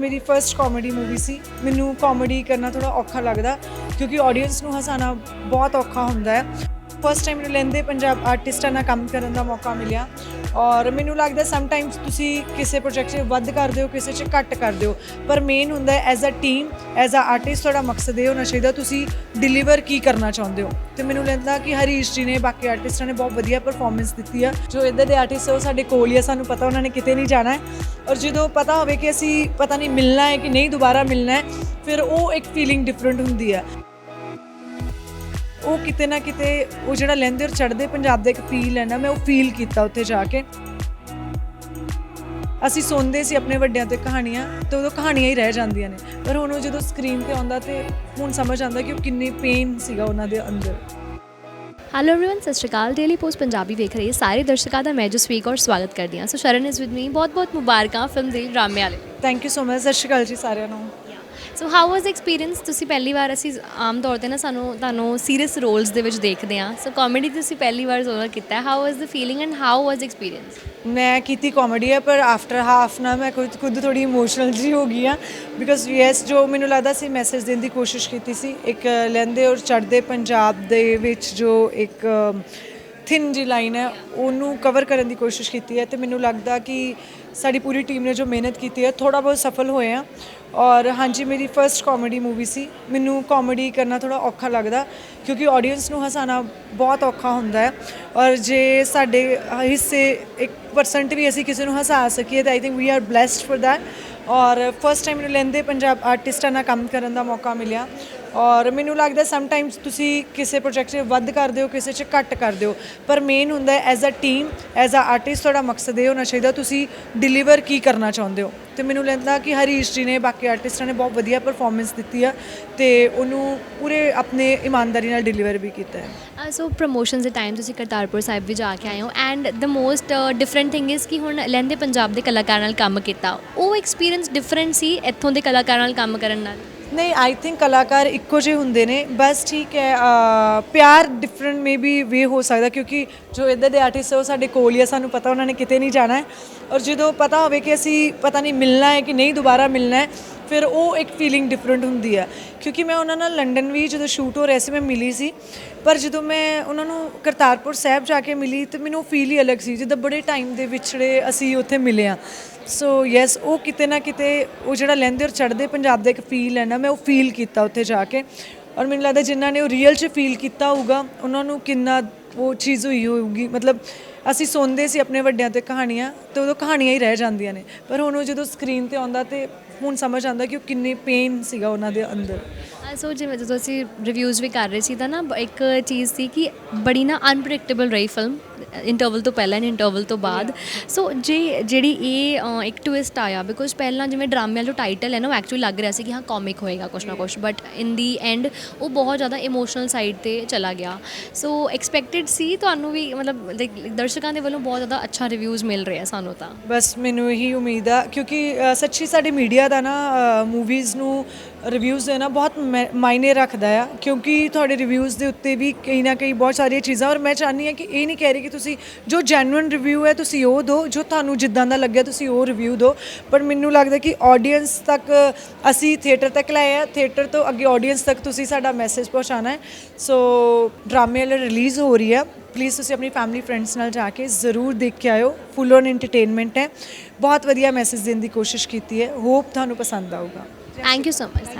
ਮੇਰੀ first comedy movie ਸੀ। ਮੈਨੂੰ comedy ਕਰਨਾ ਥੋੜਾ ਔਖਾ ਲੱਗਦਾ, ਕਿਉਂਕਿ ਆਡੀਅנס ਨੂੰ ਹਸਾਉਣਾ ਬਹੁਤ ਔਖਾ ਹੁੰਦਾ ਹੈ। ਫਰਸਟ ਟਾਈਮ ਮੈਨੂੰ ਲੈਂਦੇ ਪੰਜਾਬ ਆਰਟਿਸਟਾਂ ਨਾਲ ਕੰਮ ਕਰਨ ਦਾ ਮੌਕਾ ਮਿਲਿਆ। ਔਰ ਮੈਨੂੰ ਲੱਗਦਾ ਸਮ ਟਾਈਮਸ ਤੁਸੀਂ ਕਿਸੇ ਪ੍ਰੋਜੈਕਟ 'ਚ ਵੱਧ ਕਰਦੇ ਹੋ, ਕਿਸੇ 'ਚ ਘੱਟ ਕਰਦੇ ਹੋ, ਪਰ ਮੇਨ ਹੁੰਦਾ as a team as a artist ਤੁਹਾਡਾ ਮਕਸਦ ਇਹ ਹੋਣਾ ਚਾਹੀਦਾ ਤੁਸੀਂ ਡਿਲੀਵਰ ਕੀ ਕਰਨਾ ਚਾਹੁੰਦੇ ਹੋ? ਤੇ ਮੈਨੂੰ ਲੱਗਦਾ ਕਿ ਹਰੀਸ਼ ਜੀ ਨੇ, ਬਾਕੀ ਆਰਟਿਸਟਾਂ ਨੇ ਬਹੁਤ ਵਧੀਆ ਪਰਫਾਰਮੈਂਸ ਦਿੱਤੀ ਆ। ਜੋ ਇੱਧਰ ਦੇ ਆਰਟਿਸਟ ਉਹ ਸਾਡੇ ਕੋਲ ਹੀ ਆ, ਸਾਨੂੰ ਪਤਾ ਉਹਨਾਂ ਨੇ ਕਿਤੇ ਨਹੀਂ ਜਾਣਾ ਹੈ। ਔਰ ਜਦੋਂ ਪਤਾ ਹੋਵੇ ਕਿ ਅਸੀਂ ਪਤਾ ਨਹੀਂ ਮਿਲਣਾ ਹੈ ਕਿ ਨਹੀਂ, ਦੁਬਾਰਾ ਮਿਲਣਾ ਹੈ, ਫਿਰ ਉਹ ਇੱਕ ਫੀਲਿੰਗ ਡਿਫਰੈਂਟ ਹੁੰਦੀ ਆ ਉਹ ਕਿਤੇ ਨਾ ਕਿਤੇ ਉਹ ਜਿਹੜਾ ਲਹਿੰਦੇ ਔਰ ਚੜ੍ਹਦੇ ਪੰਜਾਬ ਦਾ ਇੱਕ ਫੀਲ ਹੈ ਨਾ ਮੈਂ ਉਹ ਫੀਲ ਕੀਤਾ ਉੱਥੇ ਜਾ ਕੇ ਅਸੀਂ ਸੁਣਦੇ ਸੀ ਆਪਣੇ ਵੱਡਿਆਂ ਤੇ ਕਹਾਣੀਆਂ ਤੇ ਉਦੋਂ ਕਹਾਣੀਆਂ ਹੀ ਰਹਿ ਜਾਂਦੀਆਂ ਨੇ ਪਰ ਹੁਣ ਉਹ ਜਦੋਂ ਸਕਰੀਨ ਤੇ ਆਉਂਦਾ ਤੇ ਹੁਣ ਸਮਝ ਆਉਂਦਾ ਕਿ ਉਹ ਕਿੰਨੀ ਪੇਨ ਸੀਗਾ ਉਹਨਾਂ ਦੇ ਅੰਦਰ ਹੈਲੋ एवरीवन ਸਤਿ ਸ਼੍ਰੀ ਅਕਾਲ ਡੇਲੀ ਪੋਸਟ ਪੰਜਾਬੀ ਵੇਖ ਰਹੇ ਸਾਰੇ ਦਰਸ਼ਕਾਂ ਦਾ ਮੈਂ ਜਸਵੀਕ ਔਰ ਸਵਾਗਤ ਕਰਦੀ ਹਾਂ ਸੋ ਸ਼ਰਨ ਇਜ਼ ਵਿਦ ਮੀ ਬਹੁਤ ਬਹੁਤ ਮੁਬਾਰਕਾਂ ਫਿਲਮ ਦੇ ਡਰਾਮੇ ਵਾਲੇ ਥੈਂਕ ਯੂ ਸੋ ਮਚ ਸਤਿ ਸ਼੍ਰੀ ਅਕਾਲ ਜੀ ਸਾਰਿਆਂ ਨੂੰ ਸੋ ਹਾਊ ਵਾਸ ਐਕਸਪੀਰੀਅੰਸ ਤੁਸੀਂ ਪਹਿਲੀ ਵਾਰ ਅਸੀਂ ਆਮ ਤੌਰ ਤੇ ਨਾ ਸਾਨੂੰ ਤੁਹਾਨੂੰ ਸੀਰੀਅਸ ਰੋਲਸ ਦੇ ਵਿੱਚ ਦੇਖਦੇ ਹਾਂ। ਸੋ ਕਾਮੇਡੀ ਤੁਸੀਂ ਪਹਿਲੀ ਵਾਰ ਜ਼ੋਰ ਕੀਤਾ। How was the feeling and how was experience ਮੈਂ ਕੀਤੀ ਕਾਮੇਡੀ ਹੈ, ਪਰ ਆਫਟਰ ਹਾਫ ਨਾ ਮੈਂ ਖੁਦ ਖੁਦ ਥੋੜੀ ਇਮੋਸ਼ਨਲ ਜੀ ਹੋ ਗਈ ਆ ਬਿਕਾਜ਼ ਯੈਸ ਜੋ ਮੈਨੂੰ ਲੱਗਦਾ ਸੀ ਮੈਸੇਜ ਦੇਣ ਦੀ ਕੋਸ਼ਿਸ਼ ਕੀਤੀ ਸੀ, ਇੱਕ ਲੈਂਦੇ ਔਰ ਚੜ੍ਹਦੇ ਪੰਜਾਬ ਦੇ ਵਿੱਚ ਜੋ ਇੱਕ ਥਿੰਨ ਜੀ ਲਾਈਨ ਹੈ, ਉਹਨੂੰ ਕਵਰ ਕਰਨ ਦੀ ਕੋਸ਼ਿਸ਼ ਕੀਤੀ ਹੈ ਤੇ ਮੈਨੂੰ ਲੱਗਦਾ ਕਿ ਸਾਡੀ ਪੂਰੀ ਟੀਮ ਨੇ ਜੋ ਮਿਹਨਤ ਕੀਤੀ ਹੈ ਥੋੜਾ ਬਹੁਤ ਸਫਲ ਹੋਏ ਆ ਔਰ ਹਾਂਜੀ, ਮੇਰੀ ਫਰਸਟ ਕਾਮੇਡੀ ਮੂਵੀ ਸੀ। ਮੈਨੂੰ ਕਾਮੇਡੀ ਕਰਨਾ ਥੋੜਾ ਔਖਾ ਲੱਗਦਾ, ਕਿਉਂਕਿ ਆਡੀਅנס ਨੂੰ ਹਸਾਣਾ ਬਹੁਤ ਔਖਾ ਹੁੰਦਾ ਹੈ। ਔਰ ਜੇ ਸਾਡੇ ਹਿੱਸੇ 1% ਵੀ ਅਸੀਂ ਕਿਸੇ ਨੂੰ ਹਸਾ ਸਕੀਏ, ਤਾਂ I think we are blessed for that ਔਰ ਫਰਸਟ ਟਾਈਮ ਮੈਨੂੰ ਲੈਂਦੇ ਪੰਜਾਬ ਆਰਟਿਸਟਾਂ ਨਾਲ ਕੰਮ ਕਰਨ ਦਾ ਮੌਕਾ ਮਿਲਿਆ। ਔਰ ਮੈਨੂੰ ਲੱਗਦਾ ਸਮ ਟਾਈਮਸ ਤੁਸੀਂ ਕਿਸੇ ਪ੍ਰੋਜੈਕਟ 'ਚ ਵੱਧ ਕਰਦੇ ਹੋ, ਕਿਸੇ 'ਚ ਘੱਟ ਕਰਦੇ ਹੋ, ਪਰ ਮੇਨ ਹੁੰਦਾ as a team as a artist ਤੁਹਾਡਾ ਮਕਸਦ ਇਹ ਹੋਣਾ ਚਾਹੀਦਾ, ਤੁਸੀਂ ਡਿਲੀਵਰ ਕੀ ਕਰਨਾ ਚਾਹੁੰਦੇ ਹੋ? ਤੇ ਮੈਨੂੰ ਲੱਗਦਾ ਕਿ ਹਰੀਸ਼ ਜੀ ਨੇ, ਬਾਕੀ ਆਰਟਿਸਟਾਂ ਨੇ ਬਹੁਤ ਵਧੀਆ ਪਰਫਾਰਮੈਂਸ ਦਿੱਤੀ ਆ ਤੇ ਉਹਨੂੰ ਪੂਰੇ ਆਪਣੇ ਇਮਾਨਦਾਰੀ ਨਾਲ ਡਿਲੀਵਰ ਵੀ ਕੀਤਾ ਹੈ। ਸੋ ਪ੍ਰੋਮੋਸ਼ਨਸ ਦੇ ਟਾਈਮ ਤੁਸੀਂ ਕਰਤਾਰਪੁਰ ਸਾਹਿਬ ਵੀ ਜਾ ਕੇ ਆਏ ਹੋ and the most different thing is ਕਿ ਹੁਣ ਲਹਿੰਦੇ ਪੰਜਾਬ ਦੇ ਕਲਾਕਾਰਾਂ ਨਾਲ ਕੰਮ ਕੀਤਾ। ਉਹ ਐਕਸਪੀਰੀਅੰਸ ਡਿਫਰੈਂਟ ਸੀ ਇੱਥੋਂ ਦੇ ਕਲਾਕਾਰਾਂ ਨਾਲ ਕੰਮ ਕਰਨ ਨਾਲ? ਨਹੀਂ ਆਈ ਥਿੰਕ ਕਲਾਕਾਰ ਇੱਕੋ ਜਿਹੇ ਹੁੰਦੇ ਨੇ। ਬਸ ਠੀਕ ਹੈ ਅਹ, ਪਿਆਰ ਡਿਫਰੈਂਟ ਮੇਬੀ ਵੇ ਹੋ ਸਕਦਾ ਕਿਉਂਕਿ ਜੋ ਇੱਧਰ ਦੇ ਆਰਟਿਸਟ ਉਹ ਸਾਡੇ ਕੋਲ ਹੀ ਆ ਸਾਨੂੰ ਪਤਾ ਉਹਨਾਂ ਨੇ ਕਿਤੇ ਨਹੀਂ ਜਾਣਾ ਹੈ। ਔਰ ਜਦੋਂ ਪਤਾ ਹੋਵੇ ਕਿ ਅਸੀਂ ਪਤਾ ਨਹੀਂ ਮਿਲਣਾ ਹੈ ਕਿ ਨਹੀਂ ਦੁਬਾਰਾ ਮਿਲਣਾ ਹੈ ਫਿਰ ਉਹ ਇੱਕ ਫੀਲਿੰਗ ਡਿਫਰੈਂਟ ਹੁੰਦੀ ਹੈ ਕਿਉਂਕਿ ਮੈਂ ਉਹਨਾਂ ਨਾਲ ਲੰਡਨ ਵੀ ਜਦੋਂ ਸ਼ੂਟ ਹੋ ਰਿਹਾ ਸੀ, ਮੈਂ ਮਿਲੀ ਸੀ। ਪਰ ਜਦੋਂ ਮੈਂ ਉਹਨਾਂ ਨੂੰ ਕਰਤਾਰਪੁਰ ਸਾਹਿਬ ਜਾ ਕੇ ਮਿਲੀ ਤੇ ਮੈਨੂੰ ਫੀਲ ਹੀ ਅਲੱਗ ਸੀ, ਜਿੱਦਾਂ ਬੜੇ ਟਾਈਮ ਦੇ ਵਿਛੜੇ ਅਸੀਂ ਉੱਥੇ ਮਿਲੇ ਆ ਸੋ ਯੈਸ ਉਹ ਕਿਤੇ ਨਾ ਕਿਤੇ ਉਹ ਜਿਹੜਾ ਲੈਂਦੇ ਔਰ ਚੜ੍ਹਦੇ ਪੰਜਾਬ ਦਾ ਇੱਕ ਫੀਲ ਹੈ ਨਾ, ਮੈਂ ਉਹ ਫੀਲ ਕੀਤਾ ਉੱਥੇ ਜਾ ਕੇ। ਔਰ ਮੈਨੂੰ ਲੱਗਦਾ ਜਿਨ੍ਹਾਂ ਨੇ ਉਹ ਰੀਅਲ 'ਚ ਫੀਲ ਕੀਤਾ ਹੋਊਗਾ, ਉਹਨਾਂ ਨੂੰ ਕਿੰਨਾ ਉਹ ਚੀਜ਼ ਹੋਈ ਹੋਊਗੀ, ਮਤਲਬ ਅਸੀਂ ਸੁਣਦੇ ਸੀ ਆਪਣੇ ਵੱਡਿਆਂ ਤੇ ਕਹਾਣੀਆਂ ਤੇ ਉਦੋਂ ਕਹਾਣੀਆਂ ਹੀ ਰਹਿ ਜਾਂਦੀਆਂ ਨੇ। ਪਰ ਹੁਣ ਉਹ ਜਦੋਂ ਸਕਰੀਨ ਤੇ ਆਉਂਦਾ ਤੇ ਹੁਣ ਸਮਝ ਆਉਂਦਾ ਕਿ ਉਹ ਕਿੰਨੇ ਪੇਨ ਸੀਗਾ ਉਹਨਾਂ ਦੇ ਅੰਦਰ। ਸੋ ਜਿਵੇਂ ਜਦੋਂ ਅਸੀਂ ਰਿਵਿਊਜ਼ ਵੀ ਕਰ ਰਹੇ ਸੀ ਤਾਂ ਨਾ ਇੱਕ ਚੀਜ਼ ਸੀ ਕਿ ਬੜੀ ਨਾ ਅਨਪ੍ਰੈਡਿਕਟੇਬਲ ਰਹੀ ਫਿਲਮ ਇੰਟਰਵਲ ਤੋਂ ਪਹਿਲਾਂ ਐਂਡ ਇੰਟਰਵਲ ਤੋਂ ਬਾਅਦ। ਸੋ ਜੇ ਜਿਹੜੀ ਇਹ ਇੱਕ ਟਵਿਸਟ ਆਇਆ ਬਿਕੋਜ਼ ਪਹਿਲਾਂ ਜਿਵੇਂ ਡਰਾਮੇ ਵਾਲਾ ਜੋ ਟਾਈਟਲ ਹੈ ਨਾ ਉਹ ਐਕਚੁਅਲੀ ਲੱਗ ਰਿਹਾ ਸੀ ਕਿ ਹਾਂ ਕਾਮਿਕ ਹੋਏਗਾ ਕੁਛ ਨਾ ਕੁਛ ਬਟ ਇਨ ਦੀ ਐਂਡ ਉਹ ਬਹੁਤ ਜ਼ਿਆਦਾ ਇਮੋਸ਼ਨਲ ਸਾਈਡ ਤੇ ਚਲਾ ਗਿਆ। ਸੋ ਐਕਸਪੈਕਟਿਡ ਸੀ ਤੁਹਾਨੂੰ ਵੀ ਮਤਲਬ like ਦਰਸ਼ਕਾਂ ਦੇ ਵੱਲੋਂ ਬਹੁਤ ਜ਼ਿਆਦਾ ਅੱਛਾ ਰਿਵਿਊਜ਼ ਮਿਲ ਰਿਹਾ ਸਾਨੂੰ ਤਾਂ। ਬਸ ਮੈਨੂੰ ਇਹੀ ਉਮੀਦ ਆ ਕਿਉਂਕਿ ਸੱਚੀ ਸਾਡੇ ਮੀਡੀਆ ਦਾ ਨਾ ਮੂਵੀਜ਼ ਨੂੰ ਰਿਵਿਊਜ਼ ਦੇਣਾ ਬਹੁਤ ਮਾਇਨੇ ਰੱਖਦਾ ਆ ਕਿਉਂਕਿ ਤੁਹਾਡੇ ਰਿਵਿਊਜ਼ ਦੇ ਉੱਤੇ ਵੀ ਕਈ ਨਾ ਕਈ ਬਹੁਤ ਸਾਰੀਆਂ ਚੀਜ਼ਾਂ ਔਰ ਮੈਂ ਚਾਹਨੀ ਆ ਕਿ ਇਹ ਨਹੀਂ ਕਹਿ ਰਹੀ ਕਿ ਤੁਸੀਂ ਜੋ ਜੈਨੂਇਨ ਰਿਵਿਊ ਹੈ, ਤੁਸੀਂ ਉਹ ਦਿਓ, ਜੋ ਤੁਹਾਨੂੰ ਜਿੱਦਾਂ ਦਾ ਲੱਗਿਆ, ਤੁਸੀਂ ਉਹ ਰਿਵਿਊ ਦਿਓ। ਪਰ ਮੈਨੂੰ ਲੱਗਦਾ ਕਿ ਆਡੀਅנס ਤੱਕ, ਅਸੀਂ ਥੀਏਟਰ ਤੱਕ ਲਾਇਆ ਥੀਏਟਰ ਤੋਂ ਅੱਗੇ ਆਡੀਅנס ਤੱਕ ਤੁਸੀਂ ਸਾਡਾ ਮੈਸੇਜ ਪਹੁੰਚਾਣਾ ਹੈ। ਸੋ ਡਰਾਮੇ ਵਾਲੀ ਰਿਲੀਜ਼ ਹੋ ਰਹੀ ਹੈ। ਪਲੀਜ਼ ਤੁਸੀਂ ਆਪਣੀ ਫੈਮਿਲੀ ਫਰੈਂਡਸ ਨਾਲ ਜਾ ਕੇ ਜ਼ਰੂਰ ਦੇਖ ਕੇ ਆਇਓ। ਫੁੱਲ ਔਨ ਐਂਟਰਟੇਨਮੈਂਟ ਹੈ। ਬਹੁਤ ਵਧੀਆ ਮੈਸੇਜ ਦੇਣ ਦੀ ਕੋਸ਼ਿਸ਼ ਕੀਤੀ ਹੈ। ਹੋਪ ਤੁਹਾਨੂੰ ਪਸੰਦ ਆਊਗਾ। Thank you so much